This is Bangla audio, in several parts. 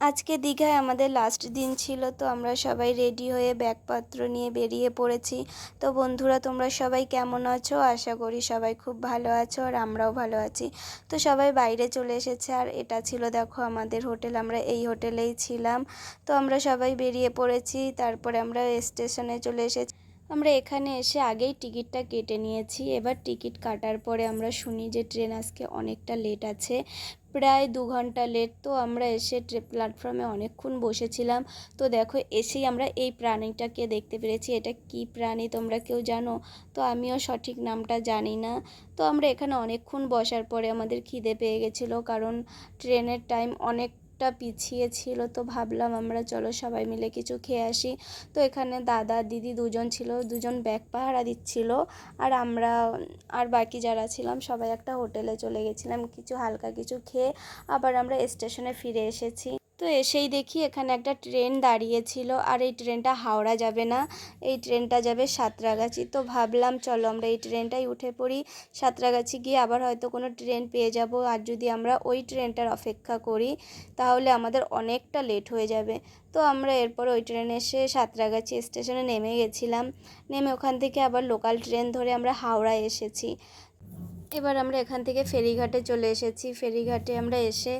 আজকে দীঘায় আমাদের লাস্ট দিন ছিল, তো আমরা সবাই রেডি হয়ে ব্যাগপত্র নিয়ে বেরিয়ে পড়েছি। তো বন্ধুরা, তোমরা সবাই কেমন আছো? আশা করি সবাই খুব ভালো আছো আর আমরাও ভালো আছি। তো সবাই বাইরে চলে এসেছে আর এটা ছিল, দেখো, আমাদের হোটেল, আমরা এই হোটেলেই ছিলাম। তো আমরা সবাই বেরিয়ে পড়েছি, তারপরে আমরা স্টেশনে চলে এসেছি। আমরা এখানে এসে আগেই টিকিটটা কেটে নিয়েছি। এবার টিকিট কাটার পরে আমরা শুনি যে ট্রেন আজকে অনেকটা লেট আছে। প্রায় দু ঘণ্টা লেট তো আমরা এসে প্ল্যাটফর্মে অনেকক্ষণ বসেছিলাম। তো দেখো, এসেই আমরা এই প্রাণীটাকে দেখতে পেরেছি। এটা কি প্রাণী তোমরা কেউ জানো? তো আমিও সঠিক নামটা জানি না। তো আমরা এখানে অনেকক্ষণ বসার পরে আমাদের খিদে পেয়ে গেছিল, কারণ ট্রেনের টাইম অনেক অনেকটা পিছিয়ে ছিল তো ভাবলাম আমরা চলো সবাই মিলে কিছু খেয়ে আসি। তো এখানে দাদা, দিদি দুজন ছিল, দুজন ব্যাগ পাহারা দিচ্ছিল আর আমরা আর বাকি যারা ছিলাম সবাই একটা হোটেলে চলে গেছিলাম, কিছু হালকা কিছু খেয়ে আবার আমরা স্টেশনে ফিরে এসেছি। তো এসেই দেখি এখানে একটা ট্রেন দাঁড়িয়েছিল। আর এই ট্রেনটা হাওড়া যাবে না, এই ট্রেনটা যাবে সাঁতরাগাছি। তো ভাবলাম, চলো আমরা এই ট্রেনটাই উঠে পড়ি। সাঁতরাগাছি গিয়ে আবার হয়তো কোনো ট্রেন পেয়ে যাব। আর যদি আমরা ওই ট্রেনটার অপেক্ষা করি, তাহলে আমাদের অনেকটা লেট হয়ে যাবে। তো আমরা এরপর ওই ট্রেনে এসে সাঁতরাগাছি স্টেশনে নেমে গেছিলাম। নেমে ওখান থেকে আবার লোকাল ট্রেন ধরে আমরা হাওড়ায় এসেছি। এবার আমরা এখান থেকে ফেরিঘাটে চলে এসেছি। ফেরিঘাটে আমরা এসে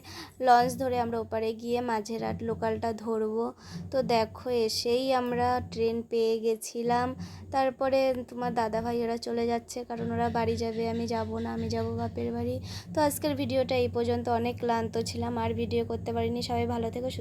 লঞ্চ ধরে আমরা ওপারে গিয়ে মাঝেরহাট লোকালটা ধরবো। তো দেখো, এসেই আমরা ট্রেন পেয়ে গেছিলাম। তারপরে তোমার দাদা ভাই ওরা চলে যাচ্ছে, কারণ ওরা বাড়ি যাবে, আমি যাব না, আমি যাব বাপের বাড়ি। তো আজকের ভিডিওটা এই পর্যন্ত, অনেক ক্লান্ত ছিলাম, আর ভিডিও করতে পারিনি। সবাই ভালো থেকো, সুস্থ